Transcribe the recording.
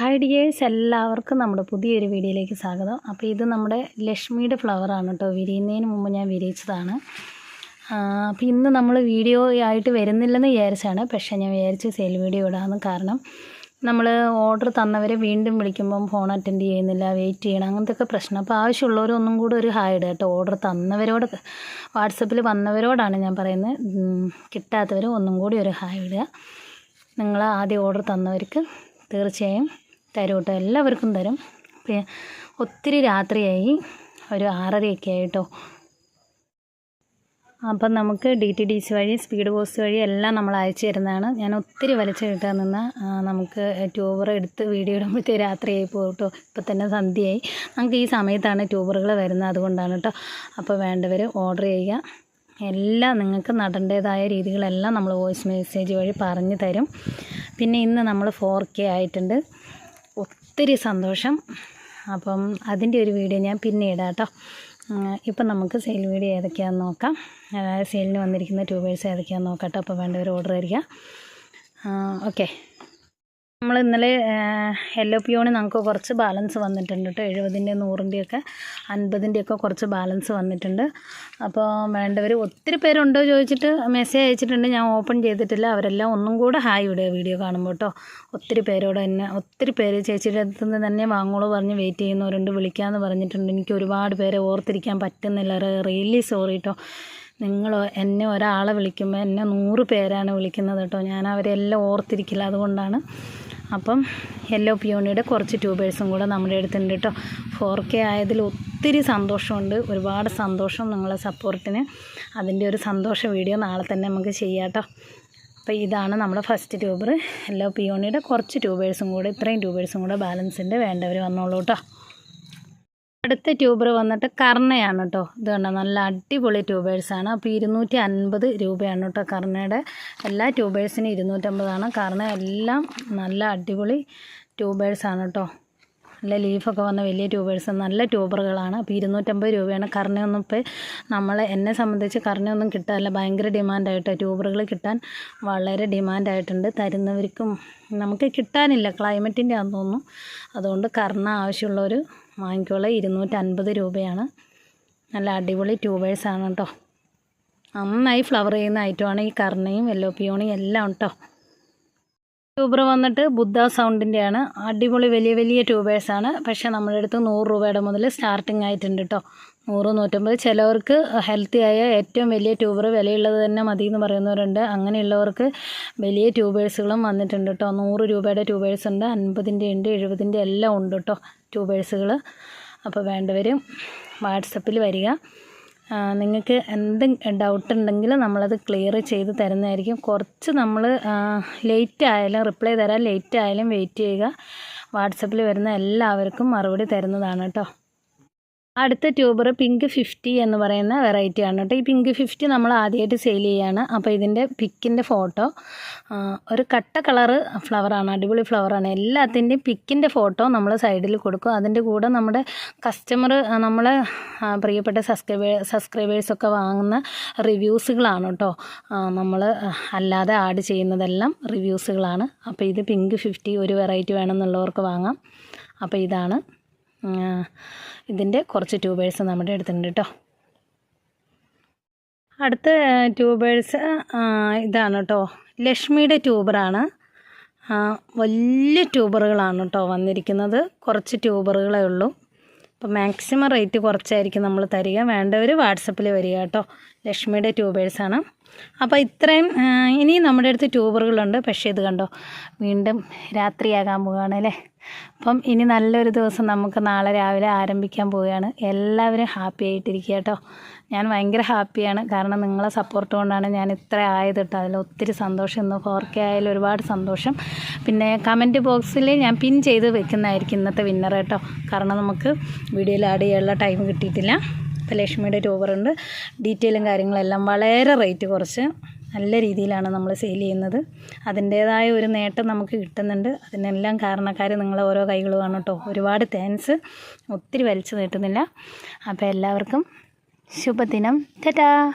Hi dears എല്ലാവർക്കും നമ്മുടെ പുതിയൊരു വീഡിയോയിലേക്ക് സ്വാഗതം. അപ്പോൾ ഇത് നമ്മുടെ ലക്ഷ്മിയുടെ ഫ്ലവറാണ് കേട്ടോ. വിരിയുന്നതിന് മുമ്പ് ഞാൻ വിരിയിച്ചതാണ്. അപ്പോൾ ഇന്ന് നമ്മൾ വീഡിയോ ആയിട്ട് വരുന്നില്ലെന്ന് വിചാരിച്ചാണ്. പക്ഷേ ഞാൻ വിചാരിച്ച് സെയിൽ വീഡിയോ ഇടാമെന്ന് കാരണം നമ്മൾ ഓർഡർ തന്നവരെ വീണ്ടും വിളിക്കുമ്പം ഫോൺ അറ്റൻഡ് ചെയ്യുന്നില്ല വെയിറ്റ് ചെയ്യണം അങ്ങനത്തെ ഒക്കെ പ്രശ്നം. അപ്പോൾ ആവശ്യമുള്ളവരൊന്നും കൂടെ ഒരു ഹായ് ഇടുക കേട്ടോ. ഓർഡർ തന്നവരോട് വാട്സപ്പിൽ വന്നവരോടാണ് ഞാൻ പറയുന്നത്. കിട്ടാത്തവർ ഒന്നും കൂടി ഒരു ഹായ് ഇടുക. നിങ്ങൾ ആദ്യം ഓർഡർ തന്നവർക്ക് തീർച്ചയായും തരും കേട്ടോ എല്ലാവർക്കും തരും. പിന്നെ ഒത്തിരി രാത്രിയായി. ഒരു ആറരയൊക്കെ ആയിട്ടോ. അപ്പം നമുക്ക് ഡി ടി ഡി സി വഴി സ്പീഡ് പോസ്റ്റ് വഴി എല്ലാം നമ്മൾ അയച്ചു തരുന്നതാണ്. ഞാൻ ഒത്തിരി വലിച്ചു കിട്ടാൻ നിന്ന് നമുക്ക് ട്യൂബർ എടുത്ത് വീഡിയോ ഇടുമ്പോഴത്തേ രാത്രിയായി പോകും കേട്ടോ ഇപ്പം തന്നെ സന്ധ്യയായി. നമുക്ക് ഈ സമയത്താണ് ട്യൂബറുകൾ വരുന്നത് അതുകൊണ്ടാണ് കേട്ടോ. അപ്പോൾ വേണ്ടവർ ഓർഡർ ചെയ്യുക. എല്ലാം നിങ്ങൾക്ക് നടേണ്ടതായ രീതികളെല്ലാം നമ്മൾ വോയിസ് മെസ്സേജ് വഴി പറഞ്ഞു തരും. പിന്നെ ഇന്ന് നമ്മൾ ഫോർ കെ ആയിട്ടുണ്ട്. ഒത്തിരി സന്തോഷം. അപ്പം അതിന്റെ ഒരു വീഡിയോ ഞാൻ പിന്നെ ഇടാം കേട്ടോ ഇപ്പം നമുക്ക് സെയിൽ വീഡിയോ ഏതൊക്കെയാണെന്ന് നോക്കാം. അതായത് സെയിലിന് വന്നിരിക്കുന്ന ട്യൂബേഴ്സ് ഏതൊക്കെയാണെന്ന് നോക്കാം കേട്ടോ അപ്പോൾ വേണ്ടവർ ഓർഡർ തരിക ഓക്കെ. നമ്മൾ ഇന്നലെ യെല്ലോ പിയോണി നമുക്ക് കുറച്ച് ബാലൻസ് വന്നിട്ടുണ്ട് കേട്ടോ. എഴുപതിന്റെ നൂറിന്റെയൊക്കെ അൻപതിന്റെയൊക്കെ കുറച്ച് ബാലൻസ് വന്നിട്ടുണ്ട്. അപ്പോൾ വേണ്ടവർ ഒത്തിരി പേരുണ്ടോ ചോദിച്ചിട്ട് മെസ്സേജ് അയച്ചിട്ടുണ്ട്. ഞാൻ ഓപ്പൺ ചെയ്തിട്ടില്ല. അവരെല്ലാം ഒന്നും കൂടെ ഹായ് വിടുക വീഡിയോ കാണുമ്പോൾ കേട്ടോ. ഒത്തിരി പേരോട് തന്നെ ഒത്തിരി പേര് ചേച്ചിയുടെ അടുത്ത് നിന്ന് തന്നെ വാങ്ങോളൂ പറഞ്ഞ് വെയിറ്റ് ചെയ്യുന്നവരുണ്ട്. വിളിക്കാമെന്ന് പറഞ്ഞിട്ടുണ്ട്. എനിക്ക് ഒരുപാട് പേരെ ഓർത്തിരിക്കാൻ പറ്റുന്നില്ല. റിയലി സോറി കേട്ടോ നിങ്ങൾ എന്നെ ഒരാളെ വിളിക്കുമ്പോൾ എന്നെ നൂറ് പേരാണ് വിളിക്കുന്നത് കേട്ടോ. ഞാൻ അവരെല്ലാം ഓർത്തിരിക്കില്ല അതുകൊണ്ടാണ്. അപ്പം യെല്ലോ പിയോണിയുടെ കുറച്ച് ട്യൂബേഴ്സും കൂടെ നമ്മുടെ അടുത്തുണ്ട് കേട്ടോ. ഫോർ കെ ആയതിൽ ഒത്തിരി സന്തോഷമുണ്ട്. ഒരുപാട് സന്തോഷം നിങ്ങളെ സപ്പോർട്ടിന്. അതിന്റെ ഒരു സന്തോഷ വീഡിയോ നാളെ തന്നെ നമുക്ക് ചെയ്യാം കേട്ടോ. അപ്പോൾ ഇതാണ് നമ്മുടെ ഫസ്റ്റ് ട്യൂബർ യെല്ലോ പിയോണിയുടെ കുറച്ച് ട്യൂബേഴ്സും കൂടെ ഇത്രയും ട്യൂബേഴ്സും കൂടെ ബാലൻസിന്റെ വേണ്ടവർ വന്നോളൂ കേട്ടോ. അടുത്ത ട്യൂബർ വന്നിട്ട് കർണയാണ് കേട്ടോ ഇത് കണ്ടോ നല്ല അടിപൊളി ട്യൂബേഴ്സാണ്. അപ്പോൾ ഇരുന്നൂറ്റി അൻപത് രൂപയാണ് കേട്ടോ കർണയുടെ. എല്ലാ ട്യൂബേഴ്സിനും ഇരുന്നൂറ്റമ്പതാണ് കർണ എല്ലാം നല്ല അടിപൊളി ട്യൂബേഴ്സാണ് കേട്ടോ നല്ല ലീഫൊക്കെ വന്ന വലിയ ട്യൂബേഴ്സ് നല്ല ട്യൂബറുകളാണ്. അപ്പോൾ ഇരുന്നൂറ്റമ്പത് രൂപയാണ് കർണയൊന്നും ഇപ്പോൾ നമ്മൾ എന്നെ സംബന്ധിച്ച് കർണയൊന്നും കിട്ടാറില്ല. ഭയങ്കര ഡിമാൻഡായിട്ട്. ട്യൂബറുകൾ കിട്ടാൻ വളരെ ഡിമാൻഡായിട്ടുണ്ട്. തരുന്നവർക്കും നമുക്ക് കിട്ടാനില്ല. ക്ലൈമറ്റിന്റെ ആണെന്ന് തോന്നുന്നു. അതുകൊണ്ട് കർണ ആവശ്യമുള്ളവർ വാങ്ങിക്കോളെ. ഇരുന്നൂറ്റൻപത് രൂപയാണ്. നല്ല അടിപൊളി ട്യൂബേഴ്സാണ് കേട്ടോ നന്നായി ഫ്ലവർ ചെയ്യുന്ന ഐറ്റമാണ് ഈ കർണയും യെല്ലോ പിയോണിയും എല്ലാം കേട്ടോ ട്യൂബർ വന്നിട്ട് ബുദ്ധ സൗണ്ടിന്റെയാണ് അടിപൊളി വലിയ വലിയ ട്യൂബേഴ്സാണ് പക്ഷേ നമ്മുടെ അടുത്ത് നൂറ് രൂപയുടെ മുതൽ സ്റ്റാർട്ടിംഗ് ആയിട്ടുണ്ട് കേട്ടോ നൂറ് നൂറ്റമ്പത്. ചിലവർക്ക് ഹെൽത്തിയായ ഏറ്റവും വലിയ ട്യൂബർ വിലയുള്ളത് തന്നെ മതി എന്ന് പറയുന്നവരുണ്ട്. അങ്ങനെയുള്ളവർക്ക് വലിയ ട്യൂബേഴ്സുകളും വന്നിട്ടുണ്ട് കേട്ടോ. നൂറ് രൂപയുടെ ട്യൂബേഴ്സ് ഉണ്ട്. അൻപതിന്റെ ഉണ്ട് എഴുപതിന്റെ എല്ലാം ഉണ്ട് കേട്ടോ ട്യൂബേഴ്സുകൾ അപ്പോൾ വേണ്ടവരും വാട്സപ്പിൽ വരിക. നിങ്ങൾക്ക് എന്തെങ്കിലും ഡൗട്ട് ഉണ്ടെങ്കിൽ നമ്മളത് ക്ലിയർ ചെയ്ത് തരുന്നതായിരിക്കും. കുറച്ച് നമ്മൾ ലേറ്റ് ആയാലും റിപ്ലൈ തരാൻ ലേറ്റ് ആയാലും വെയിറ്റ് ചെയ്യുക. വാട്സപ്പിൽ വരുന്ന എല്ലാവർക്കും മറുപടി തരുന്നതാണ് കേട്ടോ. അടുത്ത ട്യൂബർ പിങ്ക് ഫിഫ്റ്റി എന്ന് പറയുന്ന വെറൈറ്റി ആണ് കേട്ടോ. ഈ പിങ്ക് ഫിഫ്റ്റി നമ്മൾ ആദ്യമായിട്ട് സെയിൽ ചെയ്യാണ്. അപ്പോൾ ഇതിന്റെ പിക്കിന്റെ ഫോട്ടോ ഒരു കട്ട കളറ് ഫ്ലവറാണ് അടിപൊളി ഫ്ലവറാണ് എല്ലാത്തിന്റെയും പിക്കിന്റെ ഫോട്ടോ നമ്മൾ സൈഡിൽ കൊടുക്കും. അതിന്റെ കൂടെ നമ്മുടെ കസ്റ്റമർ നമ്മളെ പ്രിയപ്പെട്ട സബ്സ്ക്രൈബേ സബ്സ്ക്രൈബേഴ്സൊക്കെ വാങ്ങുന്ന റിവ്യൂസുകളാണ് കേട്ടോ. നമ്മൾ അല്ലാതെ ആഡ് ചെയ്യുന്നതെല്ലാം റിവ്യൂസുകളാണ് അപ്പോൾ ഇത് പിങ്ക് ഫിഫ്റ്റി ഒരു വെറൈറ്റി വേണമെന്നുള്ളവർക്ക് വാങ്ങാം. അപ്പോൾ ഇതാണ്. ഇതിന്റെ കുറച്ച് ട്യൂബേഴ്സ് നമ്മുടെ അടുത്തുണ്ട് കേട്ടോ അടുത്ത ട്യൂബേഴ്സ് ഇതാണ് കേട്ടോ ലക്ഷ്മിയുടെ ട്യൂബറാണ് വലിയ ട്യൂബറുകളാണ് കേട്ടോ വന്നിരിക്കുന്നത്. കുറച്ച് ട്യൂബറുകളേ ഉള്ളൂ. അപ്പോൾ മാക്സിമം റേറ്റ് കുറച്ചായിരിക്കും നമ്മൾ തരിക. വേണ്ടവർ വാട്സപ്പിൽ വരിക കേട്ടോ ലക്ഷ്മിയുടെ ട്യൂബേഴ്സാണ് അപ്പോൾ ഇത്രയും ഇനിയും നമ്മുടെ അടുത്ത് ട്യൂബറുകളുണ്ട് പക്ഷേ ഇത് കണ്ടോ വീണ്ടും രാത്രിയാകാൻ പോവുകയാണ് അല്ലേ? അപ്പം ഇനി നല്ലൊരു ദിവസം നമുക്ക് നാളെ രാവിലെ ആരംഭിക്കാൻ പോവുകയാണ്. എല്ലാവരും ഹാപ്പി ആയിട്ടിരിക്കുക കേട്ടോ. ഞാൻ ഭയങ്കര ഹാപ്പിയാണ്. കാരണം നിങ്ങളെ സപ്പോർട്ട് കൊണ്ടാണ് ഞാൻ ഇത്ര ആയത് കേട്ടോ. അതിൽ ഒത്തിരി സന്തോഷം. ഇന്ന് ഫോർ കെ ആയാലും ഒരുപാട് സന്തോഷം. പിന്നെ കമന്റ് ബോക്സിൽ ഞാൻ പിൻ ചെയ്ത് വെക്കുന്നതായിരിക്കും ഇന്നത്തെ വിന്നർ കേട്ടോ. കാരണം നമുക്ക് വീഡിയോയിൽ ആഡ് ചെയ്യാനുള്ള ടൈം കിട്ടിയിട്ടില്ല. ഇപ്പോൾ ലക്ഷ്മിയുടെ ടൂബറുണ്ട് ഡീറ്റെയിലും കാര്യങ്ങളെല്ലാം വളരെ റേറ്റ് കുറച്ച്. നല്ല രീതിയിലാണ് നമ്മൾ സെയിൽ ചെയ്യുന്നത്. അതിന്റേതായ ഒരു നേട്ടം നമുക്ക് കിട്ടുന്നുണ്ട്. അതിനെല്ലാം കാരണക്കാർ നിങ്ങളെ ഓരോ കൈകളുമാണ് കേട്ടോ. ഒരുപാട് താങ്ക്സ് ഒത്തിരി വലിച്ചു നീട്ടുന്നില്ല. അപ്പോൾ എല്ലാവർക്കും ശുഭദിനം. ടാറ്റാ!